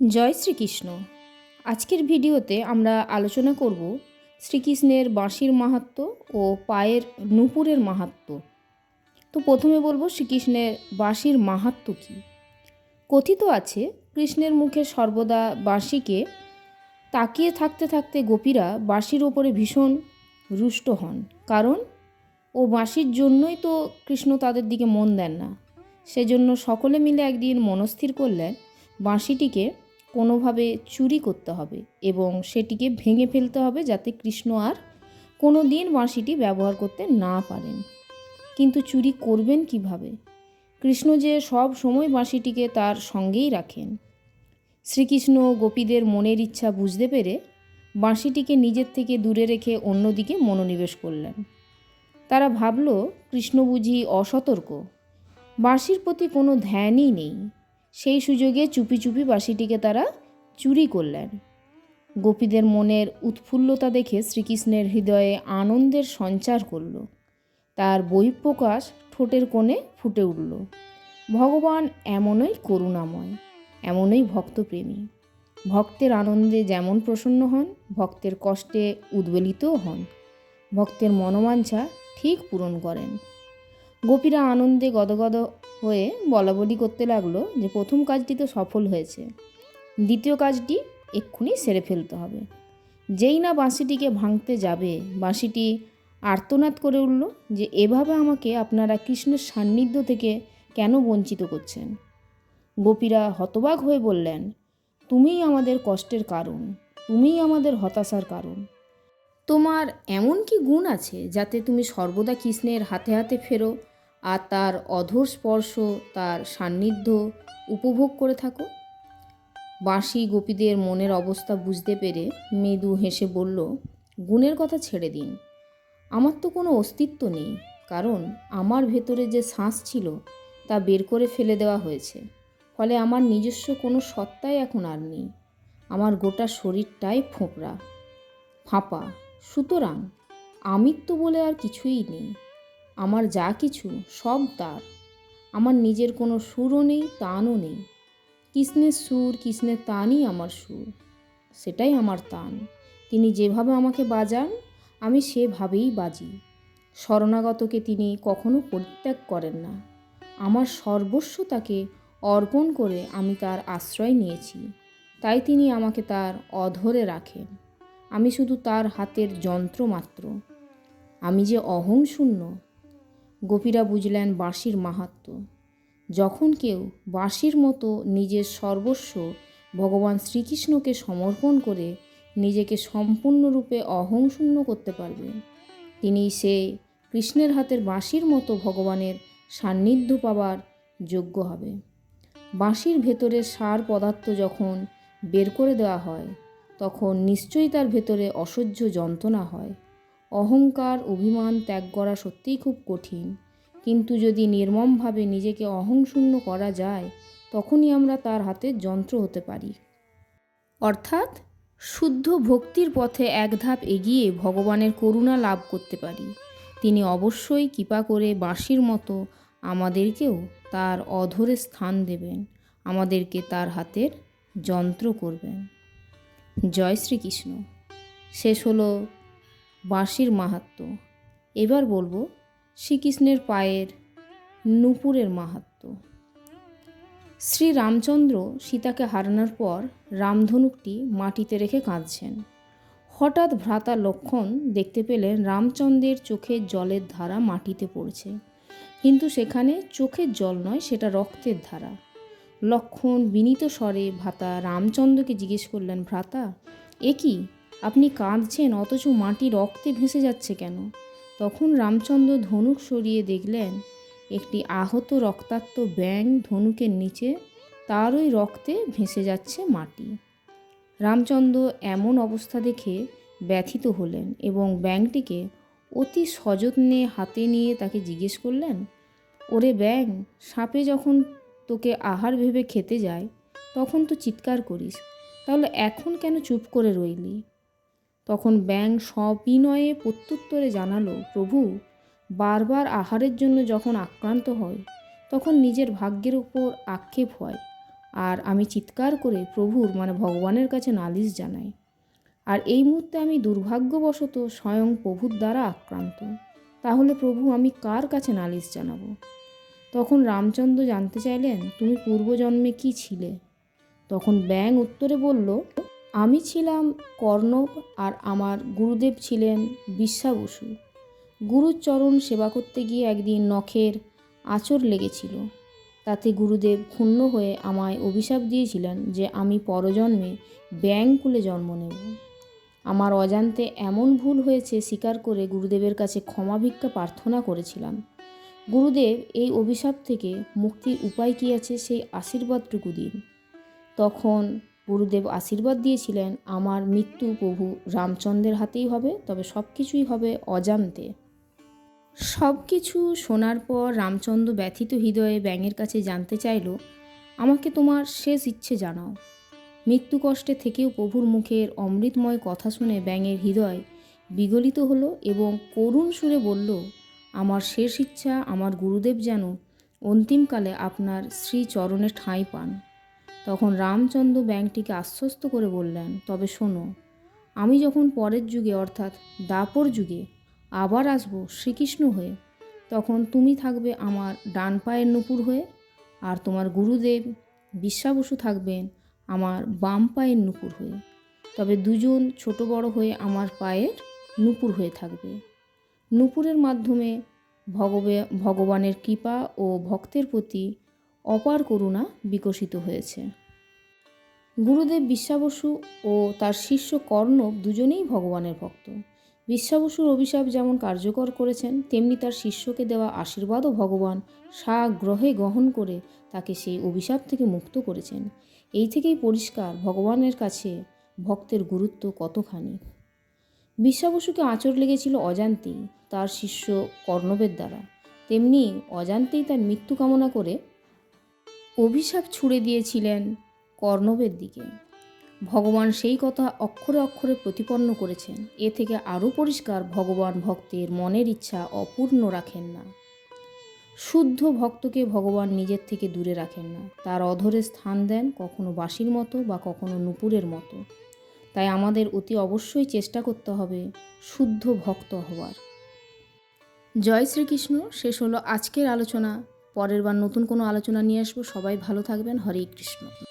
জয় শ্রীকৃষ্ণ। আজকের ভিডিওতে আমরা আলোচনা করব শ্রীকৃষ্ণের বাঁশির মাহাত্ম্য ও পায়ের নূপুরের মাহাত্ম্য। তো প্রথমে বলব শ্রীকৃষ্ণের বাঁশির মাহাত্ম্য কী? কথিত আছে, কৃষ্ণের মুখে সর্বদা বাঁশিকে তাকিয়ে থাকতে থাকতে গোপীরা বাঁশির ওপরে ভীষণ রুষ্ট হন। কারণ, ও বাঁশির জন্যই তো কৃষ্ণ তাদের দিকে মন দেন না। সেজন্য সকলে মিলে একদিন মনস্থির করলেন বাঁশিটিকে কোনোভাবে চুরি করতে হবে এবং সেটিকে ভেঙে ফেলতে হবে যাতে কৃষ্ণ আর কোনো দিন বাঁশিটি ব্যবহার করতে না পারেন। কিন্তু চুরি করবেন কীভাবে? কৃষ্ণ যে সব সময় বাঁশিটিকে তার সঙ্গেই রাখেন। শ্রীকৃষ্ণ গোপীদের মনের ইচ্ছা বুঝতে পেরে বাঁশিটিকে নিজের থেকে দূরে রেখে অন্যদিকে মনোনিবেশ করলেন। তারা ভাবল, কৃষ্ণ বুঝি অসতর্ক। বাঁশির প্রতি কোনো ধ্যানই নেই। সেই সুযোগে চুপি চুপি বাঁশিটিকে তারা চুরি করলেন। গোপীদের মনের উৎফুল্লতা দেখে শ্রীকৃষ্ণের হৃদয়ে আনন্দের সঞ্চার করল। তার বহিঃপ্রকাশ ঠোঁটের কোণে ফুটে উঠল। ভগবান এমনই করুণাময়, এমনই ভক্তপ্রেমী। ভক্তের আনন্দে যেমন প্রসন্ন হন, ভক্তের কষ্টে উদ্বেলিতও হন। ভক্তের মনোবাঞ্ছা ঠিক পূরণ করেন। গোপীরা আনন্দে গদগদ হয়ে বলাবলি করতে লাগল যে প্রথম কাজটি তো সফল হয়েছে। দ্বিতীয় কাজটি এক্ষুনি সেরে ফেলতে হবে। যেই না বাঁশিটিকে ভাঙতে যাবে, বাঁশিটি আর্তনাদ করে উঠল যে এভাবে আমাকে আপনারা কৃষ্ণের সান্নিধ্য থেকে কেন বঞ্চিত করছেন? গোপীরা হতবাক হয়ে বললেন, তুমিই আমাদের কষ্টের কারণ, তুমিই আমাদের হতাশার কারণ। তোমার এমন কি গুণ আছে যাতে তুমি সর্বদা কৃষ্ণের হাতে হাতে ফেরো আর তার অধর স্পর্শ, তার সান্নিধ্য উপভোগ করে থাকো? বাঁশি গোপীদের মনের অবস্থা বুঝতে পেরে মৃদু হেসে বলল, গুণের কথা ছেড়ে দিন। আমার তো কোনো অস্তিত্ব নেই, কারণ আমার ভেতরে যে শ্বাস ছিল তা বের করে ফেলে দেওয়া হয়েছে। ফলে আমার নিজস্ব কোনো সত্তাই এখন আর নেই। আমার গোটা শরীরটাই ফোঁপড়া, ফাঁপা। সুতরাং আমিত্ব বলে আর কিছুই নেই। আমার যা কিছু, সব তার। আমার নিজের কোনো সুরও নেই, তানও নেই। কৃষ্ণের সুর, কৃষ্ণের তানই আমার সুর। সেটাই আমার তান। তিনি যেভাবে আমাকে বাজান, আমি সেভাবেই বাজি। শরণাগতকে তিনি কখনো পরিত্যাগ করেন না। আমার সর্বস্ব তাকে অর্পণ করে আমি তার আশ্রয় নিয়েছি। তাই তিনি আমাকে তার অধরে রাখেন। আমি শুধু তার হাতের যন্ত্র মাত্র। আমি যে অহং শূন্য, গোপীরা বুঝলেন বাঁশির মাহাত্ম্য যখন কেউ বাঁশির মতো নিজের সর্বস্ব ভগবান শ্রীকৃষ্ণকে সমর্পণ করে নিজেকে সম্পূর্ণরূপে অহংশূন্য করতে পারবে, তিনি সে কৃষ্ণের হাতের বাঁশির মতো ভগবানের সান্নিধ্য পাবার যোগ্য হবে। বাঁশির ভেতরে সার পদার্থ যখন বের করে দেওয়া হয় তখন নিশ্চয়ই তার ভেতরে অসহ্য যন্ত্রণা হয়। অহংকার, অভিমান ত্যাগ করা সত্যিই খুব কঠিন। কিন্তু যদি নির্মমভাবে নিজেকে অহংশূন্য করা যায়, তখনই আমরা তার হাতে যন্ত্র হতে পারি। অর্থাৎ, শুদ্ধ ভক্তির পথে এক ধাপ এগিয়ে ভগবানের করুণা লাভ করতে পারি। তিনি অবশ্যই কৃপা করে বাঁশির মতো আমাদেরকেও তার অধরে স্থান দেবেন, আমাদেরকে তার হাতের যন্ত্র করবেন। জয় শ্রীকৃষ্ণ। শেষ হলো বাঁশির মাহাত্ম্য এবার বলব শ্রীকৃষ্ণের পায়ের নূপুরের মাহাত্ম্য শ্রী রামচন্দ্র সীতাকে হারানোর পর রামধনুকটি মাটিতে রেখে কাঁদছেন। হঠাৎ ভ্রাতা লক্ষণ দেখতে পেলেন রামচন্দ্রের চোখের জলের ধারা মাটিতে পড়ছে। কিন্তু সেখানে চোখের জল নয়, সেটা রক্তের ধারা। লক্ষণ বিনীত স্বরে ভ্রাতা রামচন্দ্রকে জিজ্ঞেস করলেন, ভ্রাতা, এ কি? আপনি কাঁদছেন, অথচ মাটি রক্তে ভেসে যাচ্ছে কেন? তখন রামচন্দ্র ধনুক সরিয়ে দেখলেন, একটি আহত রক্তাক্ত ব্যাং ধনুকের নিচে, তারই রক্তে ভেসে যাচ্ছে মাটি। রামচন্দ্র এমন অবস্থা দেখে ব্যথিত হলেন এবং ব্যাংটিকে অতি সযত্নে হাতে নিয়ে তাকে জিজ্ঞেস করলেন, ওরে ব্যাং সাপে যখন তোকে আহার ভেবে খেতে যায়, তখন তো চিৎকার করিস, তাহলে এখন কেন চুপ করে রইলি? তখন ব্যাং সবিনয়ে প্রত্যুত্তরে জানালো, প্রভু, বারবার আহারের জন্য যখন আক্রান্ত হয়, তখন নিজের ভাগ্যের উপর আক্ষেপ হয়, আর আমি চিৎকার করে প্রভুর মানে ভগবানের কাছে নালিশ জানাই। আর এই মুহূর্তে আমি দুর্ভাগ্যবশত স্বয়ং প্রভুর দ্বারা আক্রান্ত। তাহলে প্রভু, আমি কার কাছে নালিশ জানাব? তখন রামচন্দ্র জানতে চাইলেন, তুমি পূর্বজন্মে কি ছিলে? তখন ব্যাং উত্তরে বলল, আমি ছিলাম কর্ণব আর আমার গুরুদেব ছিলেন বিশ্বাবসু গুরুর চরণ সেবা করতে গিয়ে একদিন নখের আঁচড় লেগেছিল। তাতে গুরুদেব ক্ষুণ্ণ হয়ে আমায় অভিশাপ দিয়েছিলেন যে আমি পরজন্মে ব্যাংকুলে জন্ম নেব। আমার অজান্তে এমন ভুল হয়েছে স্বীকার করে গুরুদেবের কাছে ক্ষমা ভিক্ষা প্রার্থনা করেছিলাম। গুরুদেব এই অভিশাপ থেকে মুক্তির উপায় কী আছে সেই আশীর্বাদটুকু দিন। তখন গুরুদেব আশীর্বাদ দিয়েছিলেন, আমার মৃত্যু প্রভু রামচন্দ্রের হাতেই হবে, তবে সব কিছুই হবে অজান্তে। সব কিছু শোনার পর রামচন্দ্র ব্যথিত হৃদয়ে ব্যাঙের কাছে জানতে চাইল, আমাকে তোমার শেষ ইচ্ছে জানাও। মৃত্যু কষ্টে থেকেও প্রভুর মুখের অমৃতময় কথা শুনে ব্যাঙের হৃদয় বিগলিত হলো এবং করুণ সুরে বলল আমার শেষ ইচ্ছা আমার গুরুদেব যেন অন্তিমকালে আপনার শ্রীচরণে ঠাঁই পান। তখন রামচন্দ্র ব্যাংকটিকে আশ্বস্ত করে বললেন, তবে শোনো, আমি যখন পরের যুগে অর্থাৎ দাপর যুগে আবার আসব শ্রীকৃষ্ণ হয়ে, তখন তুমি থাকবে আমার ডান পায়ের নুপুর হয়ে আর তোমার গুরুদেব বিশ্বাবসু থাকবেন আমার বাম পায়ের নুপুর হয়ে। তবে দুজন ছোট বড় হয়ে আমার পায়ের নুপুর হয়ে থাকবে। নুপুরের মাধ্যমে ভগবে, ভগবানের কৃপা ও ভক্তের প্রতি অপার করুণা বিকশিত হয়েছে। গুরুদেব বিশ্বাবসু ও তার শিষ্য কর্ণব দুজনেই ভগবানের ভক্ত। বিশ্বাবসুর অভিশাপ যেমন কার্যকর করেছেন, তেমনি তার শিষ্যকে দেওয়া আশীর্বাদও ভগবান সাগ্রহে গ্রহণ করে তাকে সেই অভিশাপ থেকে মুক্ত করেছেন। এই থেকেই পরিষ্কার ভগবানের কাছে ভক্তের গুরুত্ব কতখানি। বিশ্বাবসুকে আঁচড় লেগেছিল অজান্তেই তার শিষ্য কর্ণবের দ্বারা। তেমনি অজান্তেই তার মৃত্যু কামনা করে অভিশাপ ছুড়ে দিয়েছিলেন কর্ণবের দিকে। ভগবান সেই কথা অক্ষরে অক্ষরে প্রতিপন্ন করেছেন। এ থেকে আরও পরিষ্কার ভগবান ভক্তের মনের ইচ্ছা অপূর্ণ রাখেন না। শুদ্ধ ভক্তকে ভগবান নিজের থেকে দূরে রাখেন না। তার অধরে স্থান দেন কখনো বাঁশির মতো বা কখনো নুপুরের মতো। তাই আমাদের অতি অবশ্যই চেষ্টা করতে হবে শুদ্ধ ভক্ত হওয়ার। জয় শ্রীকৃষ্ণ, শেষ হলো আজকের আলোচনা। পরের বার নতুন কোনো আলোচনা নিয়ে আসব। সবাই ভালো থাকবেন। হরে কৃষ্ণ।